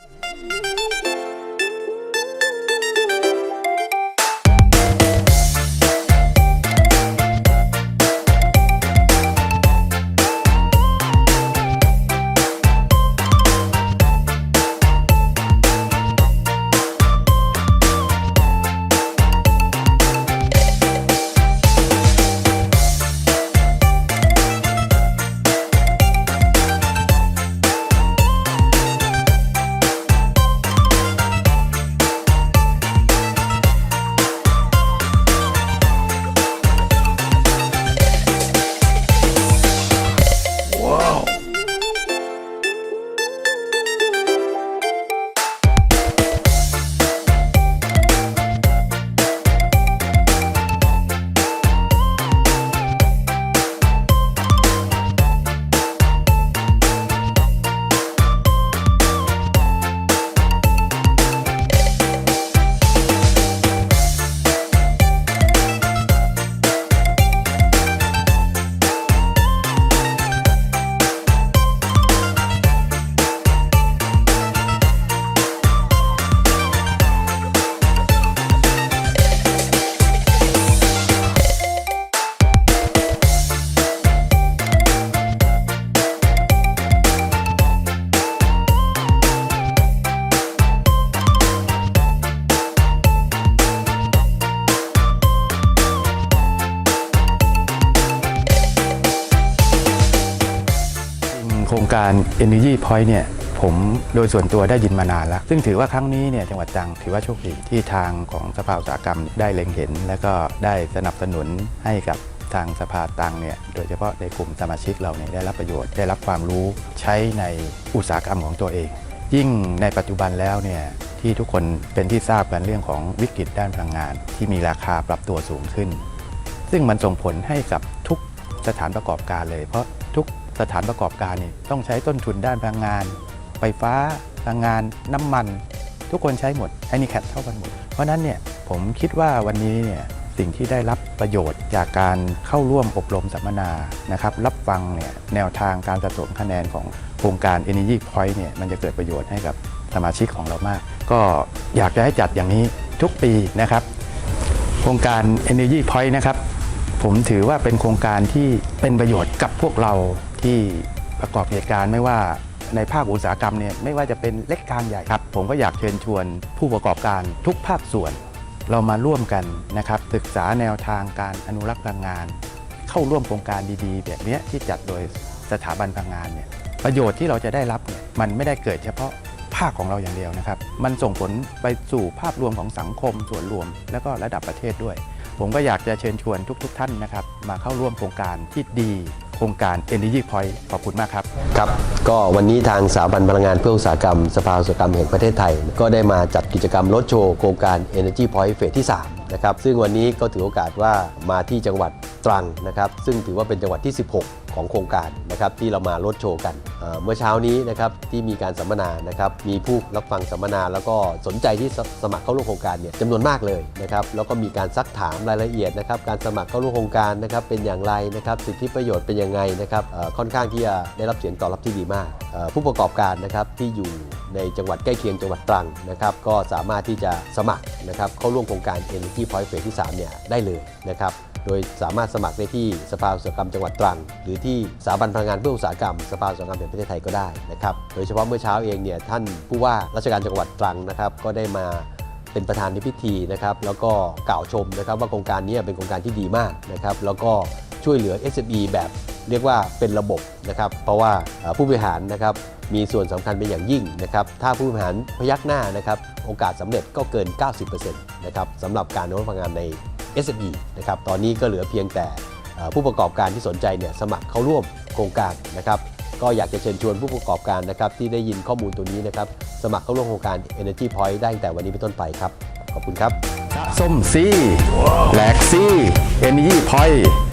โการ Energy Point เนี่ยผมโดยส่วนตัวได้ยินมานานแล้ว ซึ่งถือว่าครั้งนี้เนี่ยจังหวัดตังถือว่าโชคดีที่ทางของสภาอุตสาหกรรมได้เล็งเห็น และก็ได้สนับสนุนให้กับทางสภาตังเนี่ยโดยเฉพาะในกลุ่มสมาชิกเราเนี่ยได้รับประโยชน์ได้รับความรู้ใช้ในอุตสาหกรรมของตัวเอง ยิ่งในปัจจุบันแล้วเนี่ยที่ทุกคนเป็นที่ทราบกันเรื่องของวิกฤตด้านพลังงาน ที่มีราคาปรับตัวสูงขึ้น ซึ่งมันส่งผลให้กับทุกสถานประกอบการเลย เพราะทุก สถานประกอบการนี่ต้องใช้ต้นทุนด้านพลังงาน ไฟฟ้าพลังงานน้ำมัน ทุกคนใช้หมดไอ้นี่แคทเท่ากันหมด เพราะฉะนั้นเนี่ยผมคิดว่าวันนี้เนี่ยสิ่งที่ได้รับประโยชน์จากการเข้าร่วมอบรมสัมมนานะครับรับฟังเนี่ยแนวทางการสะสมคะแนนของโครงการ Energy Point เนี่ยมันจะเกิดประโยชน์ให้กับสมาชิกของเรามาก ก็อยากจะให้จัดอย่างนี้ทุกปีนะครับ โครงการ Energy Point นะครับผมถือว่าเป็นโครงการที่เป็นประโยชน์กับพวกเรา ที่ประกอบกิจการไม่ว่าในภาคอุตสาหกรรมเนี่ยไม่ว่าจะเป็นเล็กกลางใหญ่ครับ ผมก็อยากเชิญชวนผู้ประกอบการทุกภาคส่วน เรามาร่วมกันนะครับศึกษาแนวทางการอนุรักษ์พลังงาน เข้าร่วมโครงการดีๆ แบบนี้ที่จัดโดยสถาบันพลังงานเนี่ยประโยชน์ที่เราจะได้รับเนี่ยมันไม่ได้เกิดเฉพาะภาคของเราอย่างเดียวนะครับ มันส่งผลไปสู่ภาพรวมของสังคมส่วนรวม และก็ระดับประเทศด้วย ผมก็อยากจะเชิญชวนทุก ๆ ท่านนะครับ มาเข้าร่วมโครงการที่ดี โครงการ Energy Point ขอบคุณมากครับ ครับ ก็วันนี้ทางสถาบันพลังงานเพื่ออุตสาหกรรม สภาอุตสาหกรรมแห่งประเทศไทย ก็ได้มาจัดกิจกรรมรถโชว์โครงการ Energy Point เฟสที่ 3 นะครับ ซึ่งวันนี้ก็ถือโอกาสว่ามาที่จังหวัด ตรังนะครับซึ่งถือว่าเป็นจังหวัดที่ 16 ของโครงการนะครับที่เรามารถโชว์กันเเมื่อเช้านี้นะครับที่มีการสัมมนานะครับมีผู้รับฟังสัมมนา แล้วก็สนใจที่สสมัครเข้าร่วมโครงการเนี่ยจำนวนมากเลยนะครับแล้วก็มีการซักถามรายละเอียดนะครับการสมัครเข้าร่วมโครงการนะครับเป็นอย่างไรนะครับสิทธิประโยชน์เป็นยังไงนะครับค่อนข้างที่จะได้รับเสียงตอบรับที่ดีมาก ผู้ประกอบการนะครับที่อยู่ในจังหวัดใกล้เคียงจังหวัดตรังนะครับก็สามารถที่จะสมัครนะครับเข้าร่วมโครงการ Energy Point เฟสที่3เนี่ยได้เลยนะครับ โดยสามารถสมัครได้ที่สภาอุตสาหกรรมจังหวัดตรัง หรือที่สถาบันพลังงานเพื่ออุตสาหกรรม สภาอุตสาหกรรมแห่งประเทศไทยก็ได้นะครับ โดยเฉพาะเมื่อเช้าเองเนี่ยท่านผู้ว่าราชการจังหวัดตรังนะครับก็ได้มาเป็นประธานในพิธีนะครับแล้วก็กล่าวชมนะครับว่าโครงการนี้เป็นโครงการที่ดีมากนะครับแล้วก็ช่วยเหลือ SME แบบเรียกว่าเป็นระบบนะครับเพราะว่าผู้บริหารนะครับมีส่วนสำคัญเป็นอย่างยิ่งนะครับถ้าผู้บริหารพยักหน้านะครับโอกาสสำเร็จก็เกิน 90%นะครับสำหรับการนุรักษ์พลังงานใน SME นะครับตอนนี้ก็เหลือเพียงแต่ผู้ประกอบการที่สนใจเนี่ยสมัครเข้าร่วมโครงการนะครับก็อยากจะเชิญชวนผู้ประกอบการนะครับที่ได้ยินข้อมูลตัวนี้นะครับสมัครเข้าร่วมโครงการ Energy Point ได้ตั้งแต่วันนี้เป็นต้นไปครับ ขอบคุณครับ ส้มซี่แหลกซี่ Energy Point